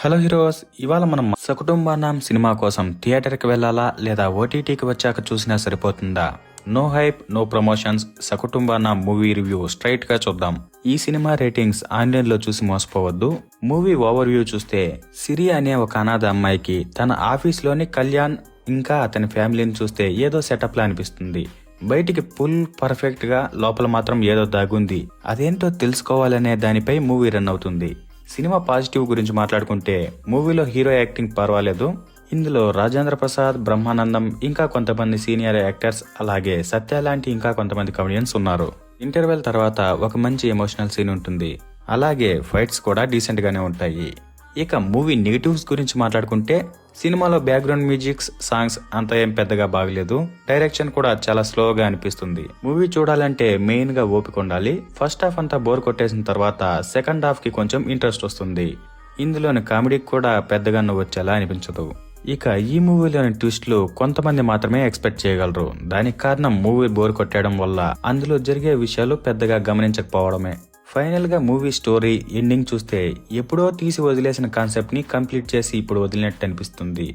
Hello heroes ఇవాళ మనం సకుటుంబానం cinema కోసం థియేటర్కి వెళ్ళాలా లేదా ఓటీటీకి వచ్చాక చూసినా సరిపోతుందా? నో హైప్ నో ప్రమోషన్స్ సకుటుంబానా మూవీ రివ్యూ స్ట్రైట్గా చూద్దాం. ఈ సినిమా రేటింగ్స్ ఆన్లైన్లో చూసి మోసపోవద్దు. మూవీ ఓవర్ వ్యూ చూస్తే సిరి అనే ఒక అనాథ అమ్మాయికి తన ఆఫీస్లోని కళ్యాణ్ ఇంకా అతని ఫ్యామిలీని చూస్తే ఏదో సెటప్ లా అనిపిస్తుంది. బయటికి ఫుల్ పర్ఫెక్ట్గా లోపల మాత్రం ఏదో దాగుంది. అదేంటో తెలుసుకోవాలనే దానిపై మూవీ రన్ అవుతుంది. సినిమా పాజిటివ్ గురించి మాట్లాడుకుంటే మూవీలో హీరో యాక్టింగ్ పర్వాలేదు. ఇందులో రాజేంద్ర ప్రసాద్ బ్రహ్మానందం ఇంకా కొంతమంది సీనియర్ యాక్టర్స్ అలాగే సత్య లాంటి ఇంకా కొంతమంది కమెడియన్స్ ఉన్నారు. ఇంటర్వెల్ తర్వాత ఒక మంచి ఎమోషనల్ సీన్ ఉంటుంది. అలాగే ఫైట్స్ కూడా డీసెంట్ గానే ఉంటాయి. ఇక మూవీ నెగిటివ్స్ గురించి మాట్లాడుకుంటే సినిమాలో బ్యాక్గ్రౌండ్ మ్యూజిక్స్ సాంగ్స్ అంత ఏం పెద్దగా బాగలేదు. డైరెక్షన్ కూడా చాలా స్లోగా అనిపిస్తుంది. మూవీ చూడాలంటే మెయిన్గా ఓపిక ఉండాలి. ఫస్ట్ హాఫ్ అంతా బోర్ కొట్టేసిన తర్వాత సెకండ్ హాఫ్కి కొంచెం ఇంట్రెస్ట్ వస్తుంది. ఇందులోని కామెడీ కూడా పెద్దగా వచ్చేలా అనిపించదు. ఇక ఈ మూవీలోని ట్విస్ట్లు కొంతమంది మాత్రమే ఎక్స్పెక్ట్ చేయగలరు. దానికి కారణం మూవీ బోర్ కొట్టడం వల్ల అందులో జరిగే విషయాలు పెద్దగా గమనించకపోవడమే. ఫైనల్గా మూవీ స్టోరీ ఎండింగ్ చూస్తే ఎప్పుడో తీసి వదిలేసిన కాన్సెప్ట్ని కంప్లీట్ చేసి ఇప్పుడు వదిలినట్టు అనిపిస్తుంది.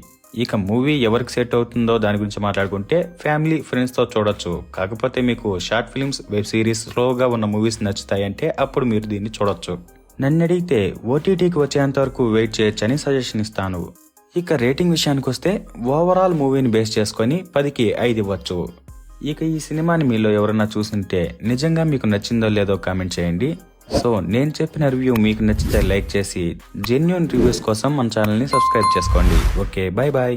ఇక మూవీ ఎవరికి సెట్ అవుతుందో దాని గురించి మాట్లాడుకుంటే ఫ్యామిలీ ఫ్రెండ్స్తో చూడొచ్చు. కాకపోతే మీకు షార్ట్ ఫిల్మ్స్ వెబ్ సిరీస్ స్లోగా ఉన్న మూవీస్ నచ్చుతాయంటే అప్పుడు మీరు దీన్ని చూడొచ్చు. నన్ను అడిగితే ఓటీటీకి వచ్చేంత వరకు వెయిట్ చేయొచ్చని సజెషన్ ఇస్తాను. ఇక రేటింగ్ విషయానికి వస్తే ఓవరాల్ మూవీని బేస్ చేసుకొని పదికి ఐదు ఇవ్వచ్చు. ఇక ఈ సినిమాని మీలో ఎవరైనా చూసింటే నిజంగా మీకు నచ్చిందో లేదో కామెంట్ చేయండి. సో నేను చెప్పిన రివ్యూ మీకు నచ్చితే లైక్ చేసి జెన్యున్ రివ్యూస్ కోసం మన ఛానల్ని సబ్స్క్రైబ్ చేసుకోండి. Okay bye bye